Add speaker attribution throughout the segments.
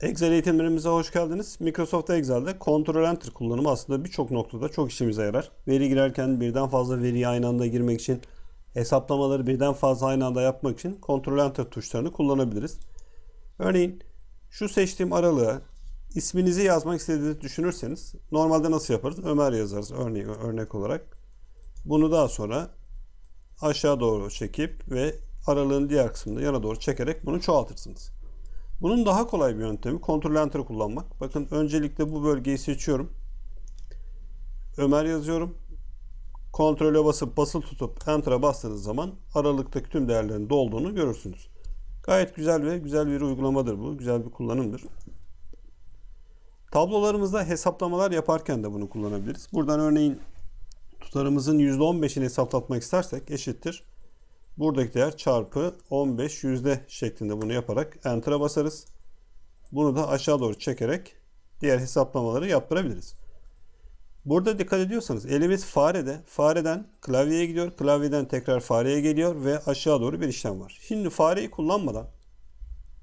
Speaker 1: Excel eğitimlerimize hoş geldiniz. Microsoft Excel'de Ctrl Enter kullanımı aslında birçok noktada çok işimize yarar. Veri girerken birden fazla veriyi aynı anda girmek için, hesaplamaları birden fazla aynı anda yapmak için Ctrl Enter tuşlarını kullanabiliriz. Örneğin şu seçtiğim aralığa isminizi yazmak istediğinizi düşünürseniz normalde nasıl yaparız? Ömer yazarız örneğin örnek olarak. Bunu daha sonra aşağı doğru çekip ve aralığın diğer kısmını yana doğru çekerek bunu çoğaltırsınız. Bunun daha kolay bir yöntemi Ctrl Enter kullanmak. Bakın öncelikle bu bölgeyi seçiyorum. Ömer yazıyorum. Ctrl'e basıp basılı tutup Enter'a bastığınız zaman aralıktaki tüm değerlerin dolduğunu görürsünüz. Gayet güzel ve güzel bir uygulamadır bu. Güzel bir kullanımdır. Tablolarımızda hesaplamalar yaparken de bunu kullanabiliriz. Buradan örneğin tutarımızın %15'ini hesaplatmak istersek eşittir. Buradaki değer çarpı 15 yüzde şeklinde bunu yaparak Enter'a basarız. Bunu da aşağı doğru çekerek diğer hesaplamaları yaptırabiliriz. Burada dikkat ediyorsanız elimiz farede. Fareden klavyeye gidiyor. Klavyeden tekrar fareye geliyor ve aşağı doğru bir işlem var. Şimdi fareyi kullanmadan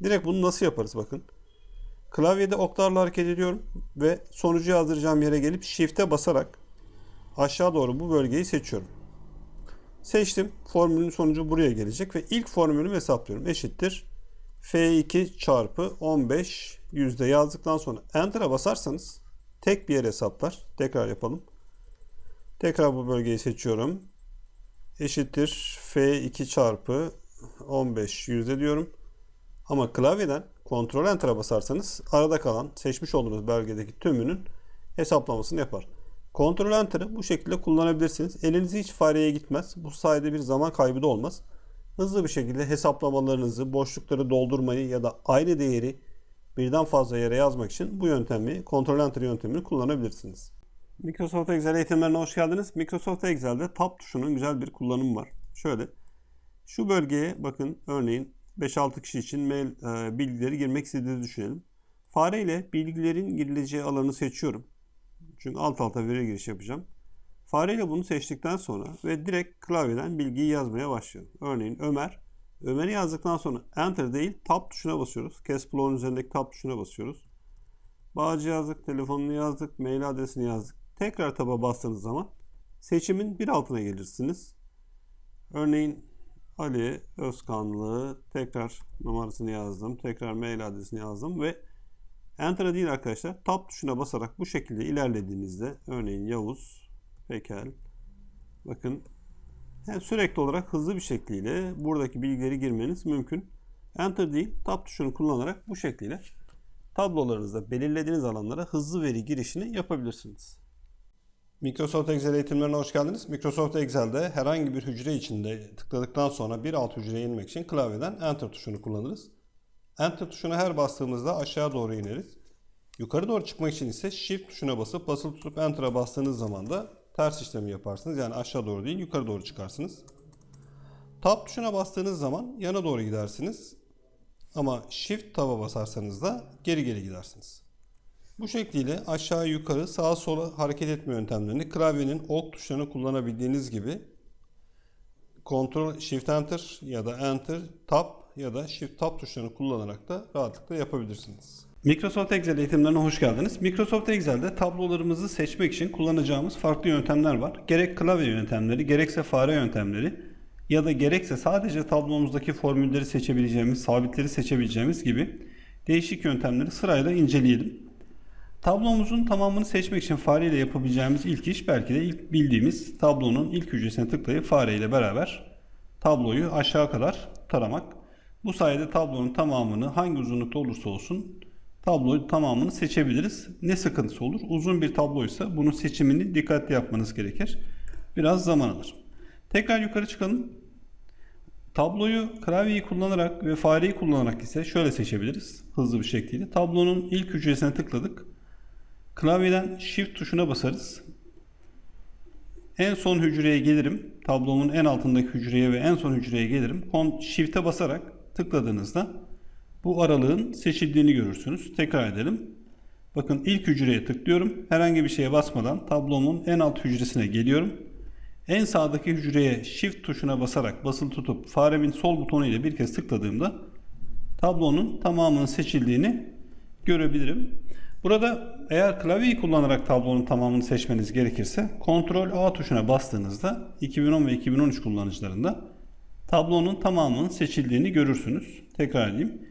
Speaker 1: direkt bunu nasıl yaparız bakın. Klavyede oklarla hareket ediyorum ve sonucu yazdıracağım yere gelip Shift'e basarak aşağı doğru bu bölgeyi seçiyorum. Seçtim. Formülün sonucu buraya gelecek ve ilk formülümü hesaplıyorum. Eşittir. F2 çarpı 15 yüzde yazdıktan sonra Enter'a basarsanız tek bir yere hesaplar. Tekrar yapalım. Tekrar bu bölgeyi seçiyorum. Eşittir. F2 çarpı 15 yüzde diyorum. Ama klavyeden Ctrl Enter'a basarsanız arada kalan seçmiş olduğunuz bölgedeki tümünün hesaplamasını yapar. Ctrl Enter'ı bu şekilde kullanabilirsiniz. Eliniz hiç fareye gitmez. Bu sayede bir zaman kaybı da olmaz. Hızlı bir şekilde hesaplamalarınızı, boşlukları doldurmayı ya da aynı değeri birden fazla yere yazmak için bu yöntemi, Ctrl Enter yöntemini kullanabilirsiniz. Microsoft Excel eğitimlerine hoş geldiniz. Microsoft Excel'de Tab tuşunun güzel bir kullanımı var. Şöyle, şu bölgeye bakın örneğin 5-6 kişi için mail e, bilgileri girmek istediğinizi düşünelim. Fare ile bilgilerin girileceği alanı seçiyorum. Çünkü alt alta veri giriş yapacağım. Fareyle bunu seçtikten sonra ve direkt klavyeden bilgiyi yazmaya başlıyorum. Örneğin Ömer. Ömer'i yazdıktan sonra Enter değil Tab tuşuna basıyoruz. Kes bloğun üzerindeki Tab tuşuna basıyoruz. Bağcı yazdık, telefonunu yazdık, mail adresini yazdık. Tekrar Tab'a bastığınız zaman seçimin bir altına gelirsiniz. Örneğin Ali Özkanlı tekrar numarasını yazdım. Tekrar mail adresini yazdım ve Enter'a değil arkadaşlar. Tab tuşuna basarak bu şekilde ilerlediğinizde örneğin Yavuz, Pekel bakın sürekli olarak hızlı bir şekliyle buradaki bilgileri girmeniz mümkün. Enter değil Tab tuşunu kullanarak bu şekliyle tablolarınızda belirlediğiniz alanlara hızlı veri girişini yapabilirsiniz. Microsoft Excel eğitimlerine hoş geldiniz. Microsoft Excel'de herhangi bir hücre içinde tıkladıktan sonra bir alt hücreye inmek için klavyeden Enter tuşunu kullanırız. Enter tuşuna her bastığımızda aşağı doğru ineriz. Yukarı doğru çıkmak için ise Shift tuşuna basıp basılı tutup Enter'a bastığınız zaman da ters işlemi yaparsınız. Yani aşağı doğru değil yukarı doğru çıkarsınız. Tab tuşuna bastığınız zaman yana doğru gidersiniz. Ama Shift Tab'a basarsanız da geri geri gidersiniz. Bu şekliyle aşağı yukarı sağa sola hareket etme yöntemlerini klavyenin ok tuşlarını kullanabildiğiniz gibi Ctrl Shift Enter ya da Enter Tab ya da Shift Tab tuşlarını kullanarak da rahatlıkla yapabilirsiniz. Microsoft Excel eğitimlerine hoş geldiniz. Microsoft Excel'de tablolarımızı seçmek için kullanacağımız farklı yöntemler var. Gerek klavye yöntemleri, gerekse fare yöntemleri ya da gerekse sadece tablomuzdaki formülleri seçebileceğimiz, sabitleri seçebileceğimiz gibi değişik yöntemleri sırayla inceleyelim. Tablomuzun tamamını seçmek için fareyle yapabileceğimiz ilk iş belki de ilk bildiğimiz tablonun ilk hücresine tıklayıp fareyle beraber tabloyu aşağı kadar taramak. Bu sayede tablonun tamamını hangi uzunlukta olursa olsun tabloyu tamamını seçebiliriz. Ne sıkıntısı olur? Uzun bir tabloysa bunun seçimini dikkatli yapmanız gerekir. Biraz zaman alır. Tekrar yukarı çıkalım. Tabloyu klavyeyi kullanarak ve fareyi kullanarak ise şöyle seçebiliriz. Hızlı bir şekilde. Tablonun ilk hücresine tıkladık. Klavyeden Shift tuşuna basarız. En son hücreye gelirim. Tablomun en altındaki hücreye ve en son hücreye gelirim. Shift'e basarak tıkladığınızda bu aralığın seçildiğini görürsünüz. Tekrar edelim. Bakın ilk hücreye tıklıyorum. Herhangi bir şeye basmadan tablomun en alt hücresine geliyorum. En sağdaki hücreye Shift tuşuna basarak basılı tutup faremin sol butonu ile bir kez tıkladığımda tablonun tamamının seçildiğini görebilirim. Burada eğer klavyeyi kullanarak tablonun tamamını seçmeniz gerekirse Ctrl A tuşuna bastığınızda 2010 ve 2013 kullanıcılarında tablonun tamamının seçildiğini görürsünüz. Tekrar edeyim.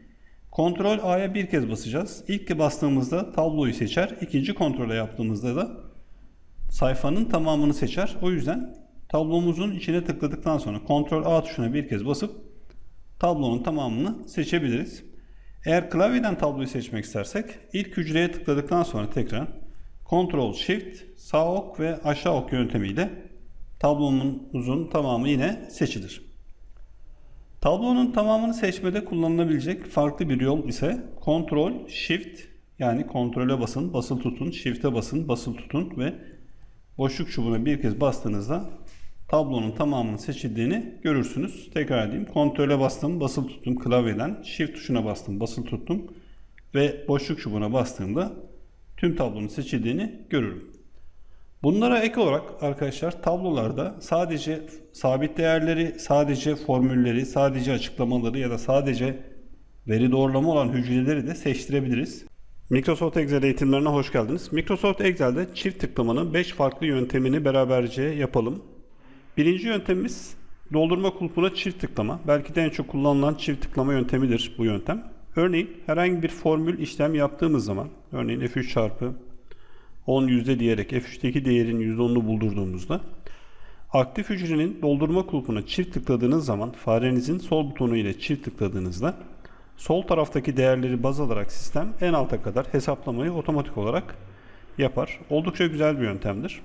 Speaker 1: Ctrl A'ya bir kez basacağız. İlk bastığımızda tabloyu seçer. İkinci kontrole yaptığımızda da sayfanın tamamını seçer. O yüzden tablomuzun içine tıkladıktan sonra Ctrl A tuşuna bir kez basıp tablonun tamamını seçebiliriz. Eğer klavyeden tabloyu seçmek istersek ilk hücreye tıkladıktan sonra tekrar Ctrl Shift sağ ok ve aşağı ok yöntemiyle tablomuzun tamamı yine seçilir. Tablonun tamamını seçmede kullanılabilecek farklı bir yol ise Ctrl Shift yani kontrole basın, basılı tutun, Shift'e basın, basılı tutun ve boşluk çubuğuna bir kez bastığınızda tablonun tamamının seçildiğini görürsünüz. Tekrar edeyim. Kontrole bastım, basılı tuttum klavyeden. Shift tuşuna bastım, basılı tuttum ve boşluk çubuğuna bastığımda tüm tablonun seçildiğini görürüm. Bunlara ek olarak arkadaşlar tablolarda sadece sabit değerleri, sadece formülleri, sadece açıklamaları ya da sadece veri doğrulama olan hücreleri de seçtirebiliriz. Microsoft Excel eğitimlerine hoş geldiniz. Microsoft Excel'de çift tıklamanın 5 farklı yöntemini beraberce yapalım. Birinci yöntemimiz doldurma kulpuna çift tıklama. Belki de en çok kullanılan çift tıklama yöntemidir bu yöntem. Örneğin herhangi bir formül işlem yaptığımız zaman, örneğin F3 çarpı 10 yüzde diyerek F3'teki değerin %10'unu buldurduğumuzda aktif hücrenin doldurma kulpuna çift tıkladığınız zaman farenizin sol butonu ile çift tıkladığınızda sol taraftaki değerleri baz alarak sistem en alta kadar hesaplamayı otomatik olarak yapar. Oldukça güzel bir yöntemdir.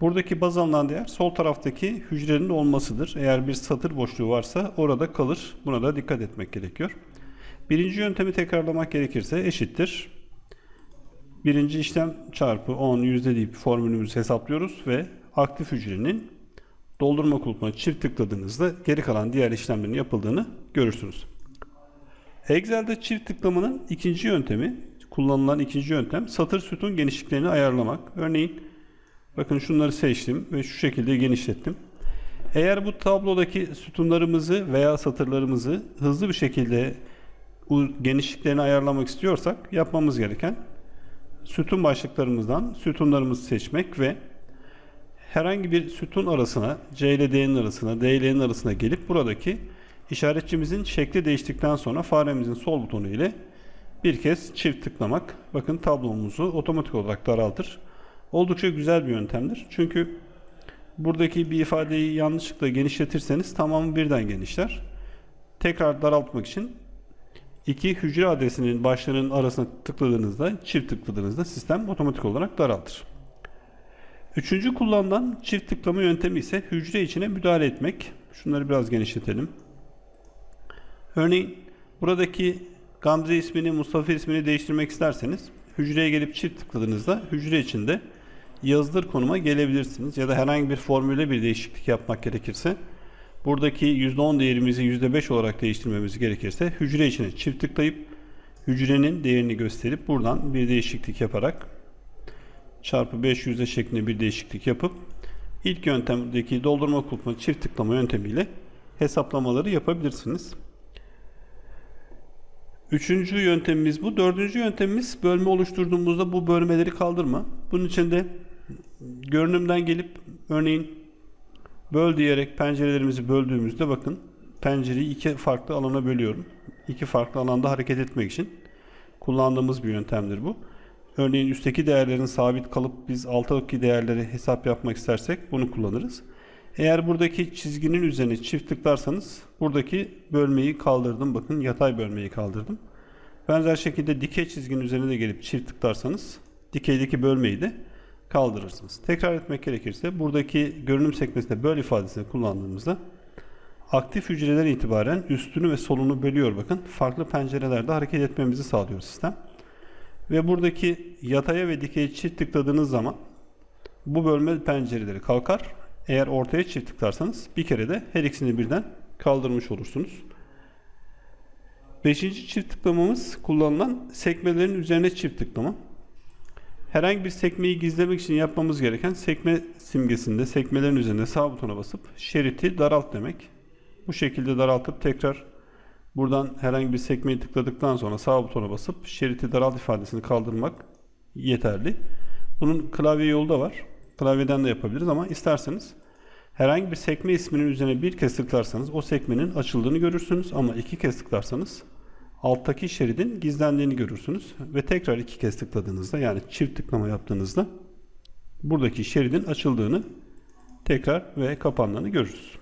Speaker 1: Buradaki baz alınan değer sol taraftaki hücrenin olmasıdır. Eğer bir satır boşluğu varsa orada kalır. Buna da dikkat etmek gerekiyor. Birinci yöntemi tekrarlamak gerekirse eşittir. Birinci işlem çarpı 10 yüzde deyip formülümüzü hesaplıyoruz ve aktif hücrenin doldurma kulpuna çift tıkladığınızda geri kalan diğer işlemlerin yapıldığını görürsünüz. Excel'de çift tıklamanın ikinci yöntemi, kullanılan ikinci yöntem satır sütun genişliklerini ayarlamak. Örneğin bakın şunları seçtim ve şu şekilde genişlettim. Eğer bu tablodaki sütunlarımızı veya satırlarımızı hızlı bir şekilde genişliklerini ayarlamak istiyorsak yapmamız gereken sütun başlıklarımızdan sütunlarımızı seçmek ve herhangi bir sütun arasına C ile D'nin arasına, D ile N'in arasına gelip buradaki işaretçimizin şekli değiştikten sonra faremizin sol butonu ile bir kez çift tıklamak bakın tablomuzu otomatik olarak daraltır. Oldukça güzel bir yöntemdir. Çünkü buradaki bir ifadeyi yanlışlıkla genişletirseniz tamamı birden genişler. Tekrar daraltmak için iki hücre adresinin başlarının arasına tıkladığınızda, çift tıkladığınızda sistem otomatik olarak daraltır. Üçüncü kullanılan çift tıklama yöntemi ise hücre içine müdahale etmek. Şunları biraz genişletelim. Örneğin buradaki Gamze ismini, Mustafa ismini değiştirmek isterseniz hücreye gelip çift tıkladığınızda hücre içinde yazılır konuma gelebilirsiniz. Ya da herhangi bir formüle bir değişiklik yapmak gerekirse buradaki %10 değerimizi %5 olarak değiştirmemiz gerekirse hücre içine çift tıklayıp hücrenin değerini gösterip buradan bir değişiklik yaparak çarpı 5 yüzde şeklinde bir değişiklik yapıp ilk yöntemdeki doldurma kulpuna çift tıklama yöntemiyle hesaplamaları yapabilirsiniz. Üçüncü yöntemimiz bu. Dördüncü yöntemimiz bölme oluşturduğumuzda bu bölmeleri kaldırma. Bunun için de görünümden gelip örneğin böl diyerek pencerelerimizi böldüğümüzde bakın pencereyi iki farklı alana bölüyorum. İki farklı alanda hareket etmek için kullandığımız bir yöntemdir bu. Örneğin üstteki değerlerin sabit kalıp biz alttaki değerleri hesap yapmak istersek bunu kullanırız. Eğer buradaki çizginin üzerine çift tıklarsanız buradaki bölmeyi kaldırdım. Bakın yatay bölmeyi kaldırdım. Benzer şekilde dikey çizginin üzerine de gelip çift tıklarsanız dikeydeki bölmeyi de kaldırırsınız. Tekrar etmek gerekirse buradaki görünüm sekmesinde böl ifadesini kullandığımızda aktif hücreler itibaren üstünü ve solunu bölüyor bakın. Farklı pencerelerde hareket etmemizi sağlıyor sistem. Ve buradaki yataya ve dikeye çift tıkladığınız zaman bu bölme pencereleri kalkar. Eğer ortaya çift tıklarsanız bir kere de her ikisini birden kaldırmış olursunuz. Beşinci çift tıklamamız kullanılan sekmelerin üzerine çift tıklama. Herhangi bir sekmeyi gizlemek için yapmamız gereken sekme simgesinde sekmelerin üzerine sağ butona basıp şeriti daralt demek. Bu şekilde daraltıp tekrar Buradan herhangi bir sekmeyi tıkladıktan sonra sağ butona basıp şeriti daralt ifadesini kaldırmak yeterli. Bunun klavye yolu da var. Klavyeden de yapabiliriz ama isterseniz herhangi bir sekme isminin üzerine bir kez tıklarsanız o sekmenin açıldığını görürsünüz ama iki kez tıklarsanız alttaki şeridin gizlendiğini görürsünüz ve tekrar iki kez tıkladığınızda yani çift tıklama yaptığınızda buradaki şeridin açıldığını tekrar ve kapandığını görürüz.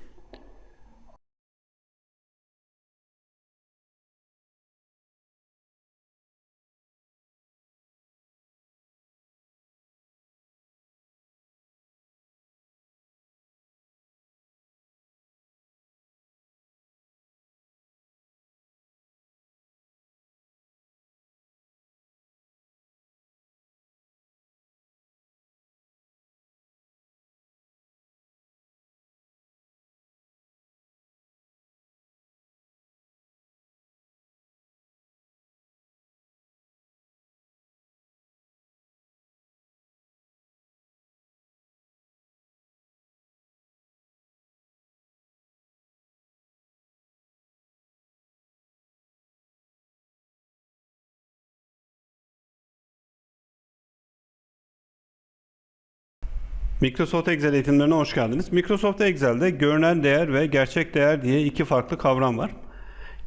Speaker 1: Microsoft Excel eğitimlerine hoş geldiniz. Microsoft Excel'de görünen değer ve gerçek değer diye iki farklı kavram var.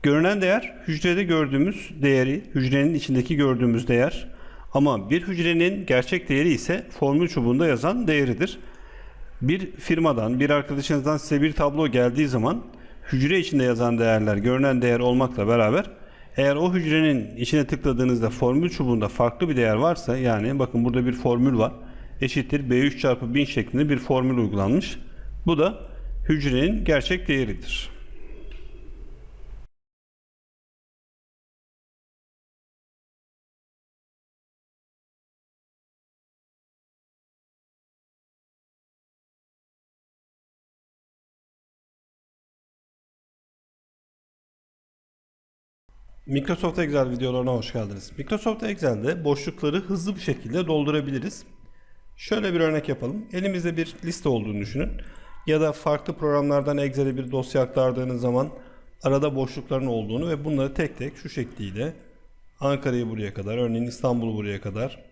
Speaker 1: Görünen değer hücrede gördüğümüz değeri, hücrenin içindeki gördüğümüz değer. Ama bir hücrenin gerçek değeri ise formül çubuğunda yazan değeridir. Bir firmadan, bir arkadaşınızdan size bir tablo geldiği zaman hücre içinde yazan değerler görünen değer olmakla beraber eğer o hücrenin içine tıkladığınızda formül çubuğunda farklı bir değer varsa yani bakın burada bir formül var eşittir B3 çarpı 1000 şeklinde bir formül uygulanmış. Bu da hücrenin gerçek değeridir. Microsoft Excel videolarına hoş geldiniz. Microsoft Excel'de boşlukları hızlı bir şekilde doldurabiliriz. Şöyle bir örnek yapalım. Elimizde bir liste olduğunu düşünün. Ya da farklı programlardan Excel'e bir dosya aktardığınız zaman arada boşlukların olduğunu ve bunları tek tek şu şekliyle Ankara'yı buraya kadar, örneğin İstanbul'u buraya kadar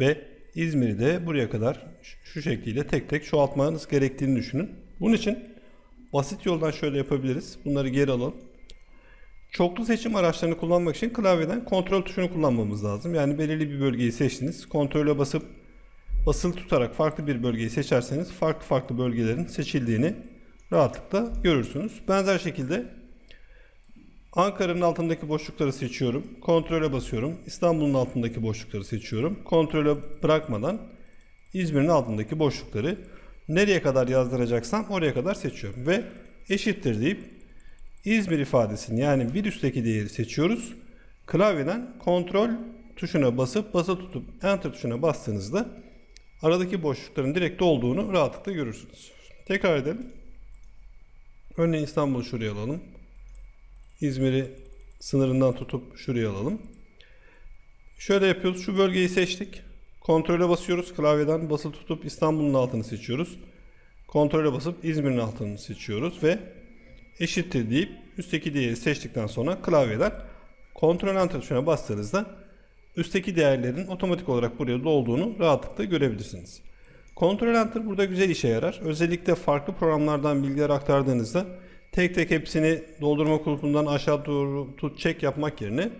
Speaker 1: ve İzmir'i de buraya kadar şu şekliyle tek tek çoğaltmanız gerektiğini düşünün. Bunun için basit yoldan şöyle yapabiliriz. Bunları geri alalım. Çoklu seçim araçlarını kullanmak için klavyeden kontrol tuşunu kullanmamız lazım. Yani belirli bir bölgeyi seçtiniz. Kontrole basıp basılı tutarak farklı bir bölgeyi seçerseniz farklı farklı bölgelerin seçildiğini rahatlıkla görürsünüz. Benzer şekilde Ankara'nın altındaki boşlukları seçiyorum. Kontrole basıyorum. İstanbul'un altındaki boşlukları seçiyorum. Kontrole bırakmadan İzmir'in altındaki boşlukları nereye kadar yazdıracaksam oraya kadar seçiyorum. Ve eşittir deyip İzmir ifadesini yani bir üstteki değeri seçiyoruz. Klavyeden kontrol tuşuna basıp basılı tutup enter tuşuna bastığınızda aradaki boşlukların direkt olduğunu rahatlıkla görürsünüz. Tekrar edelim. Örneğin İstanbul'u şuraya alalım. İzmir'i sınırından tutup şuraya alalım. Şöyle yapıyoruz. Şu bölgeyi seçtik. Kontrole basıyoruz. Klavyeden basılı tutup İstanbul'un altını seçiyoruz. Kontrole basıp İzmir'in altını seçiyoruz ve eşittir deyip üstteki değeri seçtikten sonra klavyeden kontrol enter tuşuna bastığınızda üstteki değerlerin otomatik olarak buraya dolduğunu rahatlıkla görebilirsiniz. Kontrol Enter burada güzel işe yarar. Özellikle farklı programlardan bilgiler aktardığınızda tek tek hepsini doldurma kulupundan aşağı doğru tut çek yapmak yerine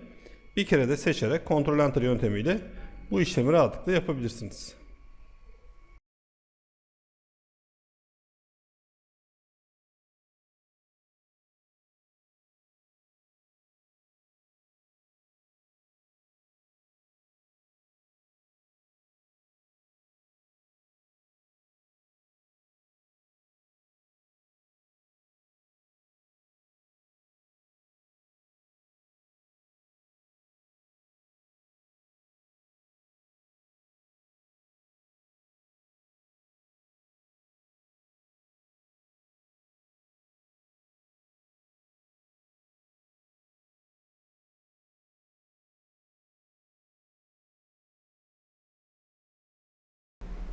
Speaker 1: bir kere de seçerek Kontrol Enter yöntemiyle bu işlemi rahatlıkla yapabilirsiniz.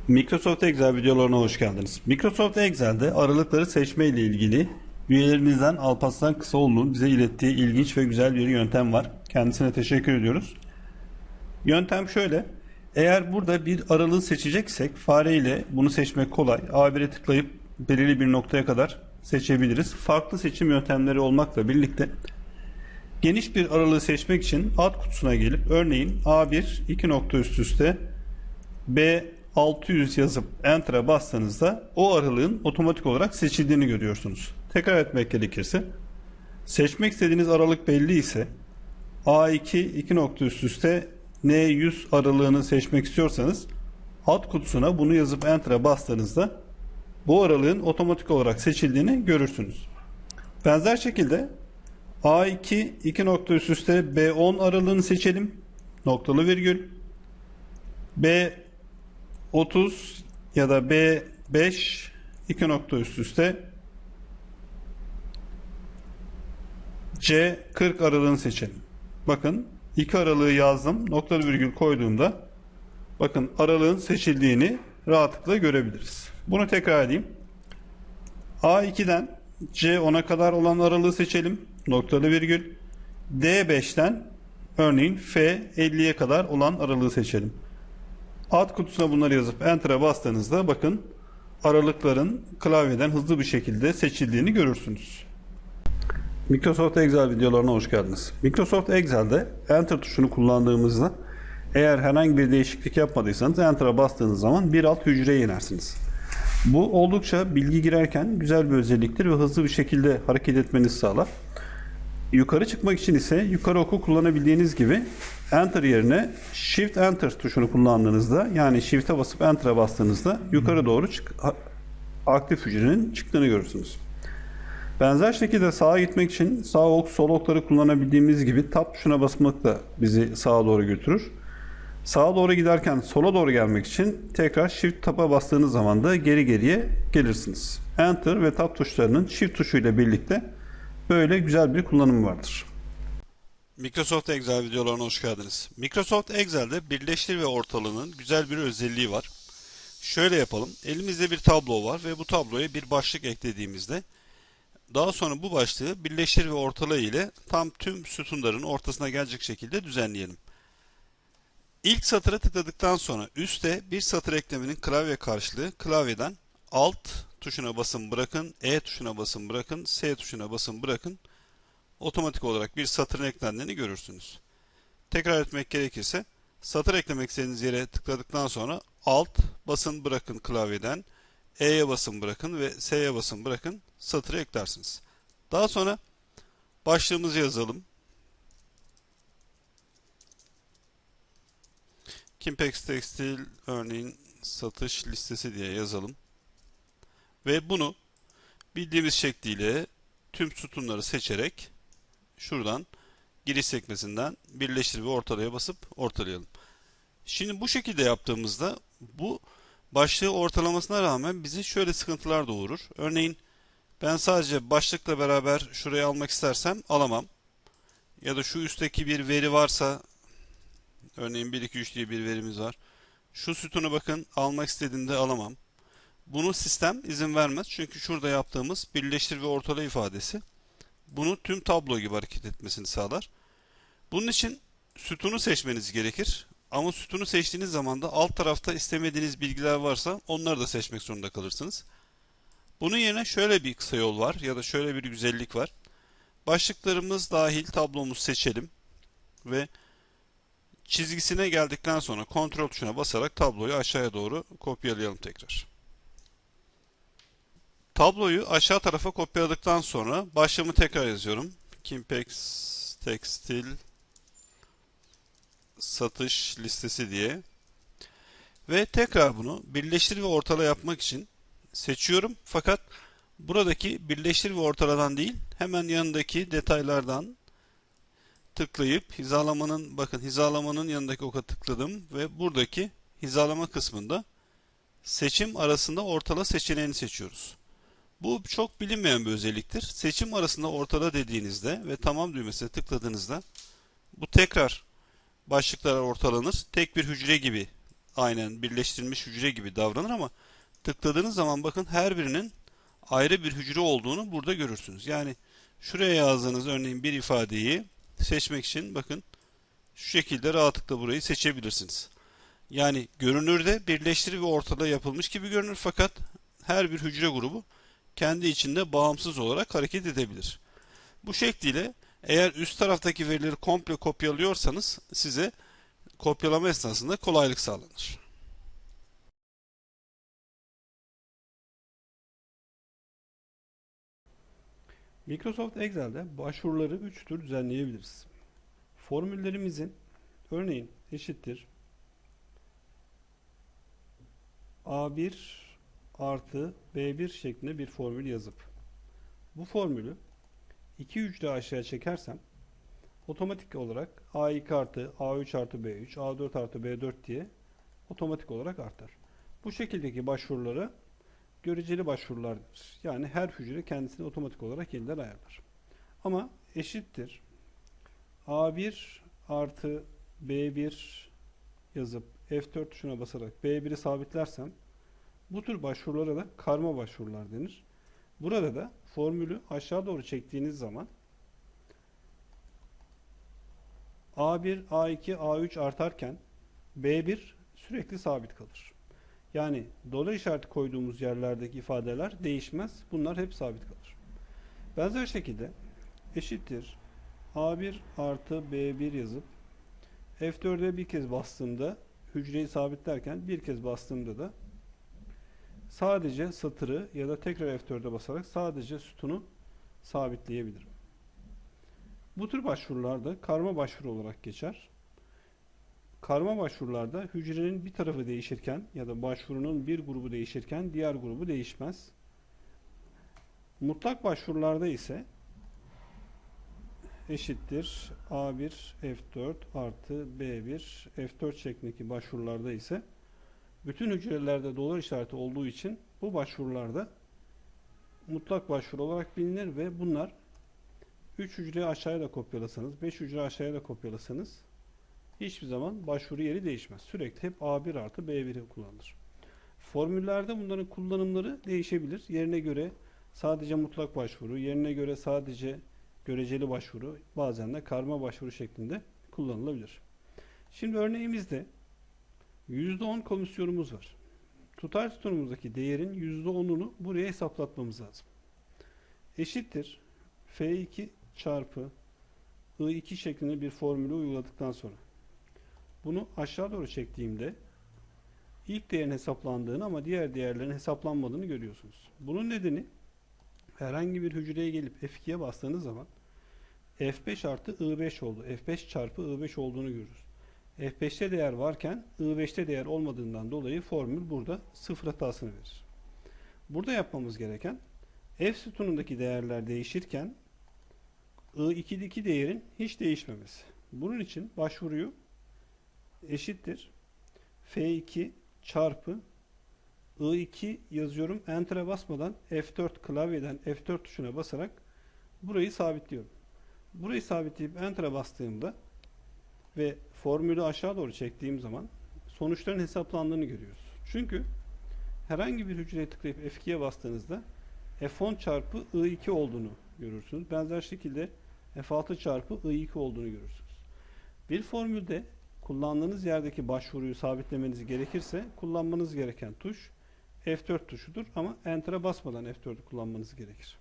Speaker 1: Microsoft Excel videolarına hoş geldiniz. Microsoft Excel'de aralıkları seçme ile ilgili Üyelerimizden Alparslan Kısaoğlu'nun bize ilettiği ilginç ve güzel bir yöntem var. Kendisine teşekkür ediyoruz. Yöntem şöyle. Eğer burada bir aralığı seçeceksek fare ile bunu seçmek kolay. A1'e tıklayıp belirli bir noktaya kadar seçebiliriz. Farklı seçim yöntemleri olmakla birlikte geniş bir aralığı seçmek için alt kutusuna gelip örneğin A1 iki nokta üst üste B600 yazıp Enter'a bastığınızda o aralığın otomatik olarak seçildiğini görüyorsunuz. Tekrar etmek gerekirse seçmek istediğiniz aralık belli ise A2 iki nokta üst üste N100 aralığını seçmek istiyorsanız alt kutusuna bunu yazıp Enter'a bastığınızda bu aralığın otomatik olarak seçildiğini görürsünüz. Benzer şekilde A2 iki nokta üst üste B10 aralığını seçelim. Noktalı virgül. B30 ya da B5 iki nokta üst üste C40 aralığını seçelim. Bakın iki aralığı yazdım. Noktalı virgül koyduğumda bakın aralığın seçildiğini rahatlıkla görebiliriz. Bunu tekrar edeyim. A2'den C10'a kadar olan aralığı seçelim. Noktalı virgül. D5'ten örneğin F50'ye kadar olan aralığı seçelim. Alt kutusuna bunları yazıp Enter'a bastığınızda bakın aralıkların klavyeden hızlı bir şekilde seçildiğini görürsünüz. Microsoft Excel videolarına hoş geldiniz. Microsoft Excel'de Enter tuşunu kullandığımızda eğer herhangi bir değişiklik yapmadıysanız Enter'a bastığınız zaman bir alt hücreye inersiniz. Bu oldukça bilgi girerken güzel bir özelliktir ve hızlı bir şekilde hareket etmenizi sağlar. Yukarı çıkmak için ise yukarı oku kullanabildiğiniz gibi Enter yerine Shift Enter tuşunu kullandığınızda yani Shift'e basıp Enter'a bastığınızda yukarı doğru çık aktif hücrenin çıktığını görürsünüz. Benzer şekilde sağa gitmek için sağ ok sol okları kullanabildiğimiz gibi Tab tuşuna basmak da bizi sağa doğru götürür. Sağa doğru giderken sola doğru gelmek için tekrar Shift Tab'a bastığınız zaman da geri geriye gelirsiniz. Enter ve Tab tuşlarının Shift tuşuyla birlikte böyle güzel bir kullanımı vardır. Microsoft Excel videolarına hoş geldiniz. Microsoft Excel'de birleştir ve ortalığının güzel bir özelliği var. Şöyle yapalım. Elimizde bir tablo var ve bu tabloya bir başlık eklediğimizde daha sonra bu başlığı birleştir ve ortala ile tam tüm sütunların ortasına gelecek şekilde düzenleyelim. İlk satıra tıkladıktan sonra üstte bir satır eklemenin klavye karşılığı klavyeden Alt tuşuna basın bırakın, E tuşuna basın bırakın, S tuşuna basın bırakın. Otomatik olarak bir satırın eklendiğini görürsünüz. Tekrar etmek gerekirse satır eklemek istediğiniz yere tıkladıktan sonra Alt basın bırakın klavyeden E'ye basın bırakın ve S'ye basın bırakın satırı eklersiniz. Daha sonra başlığımızı yazalım. Kimpex Tekstil örneğin satış listesi diye yazalım. Ve bunu bildiğimiz şekliyle tüm sütunları seçerek şuradan giriş sekmesinden birleştir ve ortalaya basıp ortalayalım. Şimdi bu şekilde yaptığımızda bu başlığı ortalamasına rağmen bizi şöyle sıkıntılar doğurur. Örneğin ben sadece başlıkla beraber şurayı almak istersem alamam. Ya da şu üstteki bir veri varsa örneğin 1 2 3 diye bir verimiz var. Şu sütunu bakın almak istediğimde alamam. Bunu sistem izin vermez. Çünkü şurada yaptığımız birleştir ve ortala ifadesi bunu tüm tablo gibi hareket etmesini sağlar. Bunun için sütunu seçmeniz gerekir. Ama sütunu seçtiğiniz zaman da alt tarafta istemediğiniz bilgiler varsa onları da seçmek zorunda kalırsınız. Bunun yerine şöyle bir kısa yol var ya da şöyle bir güzellik var. Başlıklarımız dahil tablomuzu seçelim ve çizgisine geldikten sonra kontrol tuşuna basarak tabloyu aşağıya doğru kopyalayalım tekrar. Tabloyu aşağı tarafa kopyaladıktan sonra başlığımı tekrar yazıyorum. Kimpex Tekstil satış listesi diye. Ve tekrar bunu birleştir ve ortala yapmak için seçiyorum. Fakat buradaki birleştir ve ortaladan değil hemen yanındaki detaylardan tıklayıp hizalamanın bakın hizalamanın yanındaki oka tıkladım ve buradaki hizalama kısmında seçim arasında ortala seçeneğini seçiyoruz. Bu çok bilinmeyen bir özelliktir. Seçim arasında ortada dediğinizde ve tamam düğmesine tıkladığınızda bu tekrar başlıklar ortalanır. Tek bir hücre gibi aynen birleştirilmiş hücre gibi davranır ama tıkladığınız zaman bakın her birinin ayrı bir hücre olduğunu burada görürsünüz. Yani şuraya yazdığınız örneğin bir ifadeyi seçmek için bakın şu şekilde rahatlıkla burayı seçebilirsiniz. Yani görünürde birleştiri ve ortada yapılmış gibi görünür fakat her bir hücre grubu kendi içinde bağımsız olarak hareket edebilir. Bu şekliyle eğer üst taraftaki verileri komple kopyalıyorsanız size kopyalama esnasında kolaylık sağlanır. Microsoft Excel'de başvuruları 3 tür düzenleyebiliriz. Formüllerimizin örneğin eşittir A1 artı B1 şeklinde bir formül yazıp bu formülü iki hücre aşağıya çekersem otomatik olarak A2 artı A3 artı B3 A4 artı B4 diye otomatik olarak artar. Bu şekildeki başvuruları göreceli başvurular denir. Yani her hücre kendisini otomatik olarak yeniden ayarlar. Ama eşittir A1 artı B1 yazıp F4 tuşuna basarak B1'i sabitlersem bu tür başvurulara da karma başvurular denir. Burada da formülü aşağı doğru çektiğiniz zaman A1, A2, A3 artarken B1 sürekli sabit kalır. Yani dolar işareti koyduğumuz yerlerdeki ifadeler değişmez. Bunlar hep sabit kalır. Benzer şekilde eşittir A1 artı B1 yazıp F4'e bir kez bastığımda hücreyi sabitlerken bir kez bastığımda da sadece satırı ya da tekrar F4'e basarak sadece sütunu sabitleyebilirim. Bu tür başvurularda karma başvuru olarak geçer. Karma başvurularda hücrenin bir tarafı değişirken ya da başvurunun bir grubu değişirken diğer grubu değişmez. Mutlak başvurularda ise eşittir A1 F4 artı B1 F4 şeklindeki başvurularda ise bütün hücrelerde dolar işareti olduğu için bu başvurularda mutlak başvuru olarak bilinir ve bunlar 3 hücreyi aşağıya da kopyalasanız, 5 hücre aşağıya da kopyalasanız hiçbir zaman başvuru yeri değişmez. Sürekli hep A1 artı B1'i kullanılır. Formüllerde bunların kullanımları değişebilir. Yerine göre sadece mutlak başvuru, yerine göre sadece göreceli başvuru, bazen de karma başvuru şeklinde kullanılabilir. Şimdi örneğimizde %10 komisyonumuz var. Tutar sütunumuzdaki değerin %10'unu buraya hesaplatmamız lazım. Eşittir F2 çarpı I2 şeklinde bir formülü uyguladıktan sonra bunu aşağı doğru çektiğimde ilk değerin hesaplandığını ama diğer değerlerin hesaplanmadığını görüyorsunuz. Bunun nedeni herhangi bir hücreye gelip F2'ye bastığınız zaman F5 artı I5 oldu. F5 çarpı I5 olduğunu görürüz. F5'te değer varken I5'te değer olmadığından dolayı formül burada sıfır hatasını verir. Burada yapmamız gereken F sütunundaki değerler değişirken I2'deki değerin hiç değişmemesi. Bunun için başvuruyu eşittir F2 çarpı I2 yazıyorum. Enter'a basmadan F4 klavyeden F4 tuşuna basarak burayı sabitliyorum. Burayı sabitleyip Enter'a bastığımda ve formülü aşağı doğru çektiğim zaman sonuçların hesaplandığını görüyoruz. Çünkü herhangi bir hücreye tıklayıp F2'ye bastığınızda F10 çarpı I2 olduğunu görürsünüz. Benzer şekilde F6 çarpı I2 olduğunu görürsünüz. Bir formülde kullandığınız yerdeki başvuruyu sabitlemeniz gerekirse kullanmanız gereken tuş F4 tuşudur ama Enter'a basmadan F4'ü kullanmanız gerekir.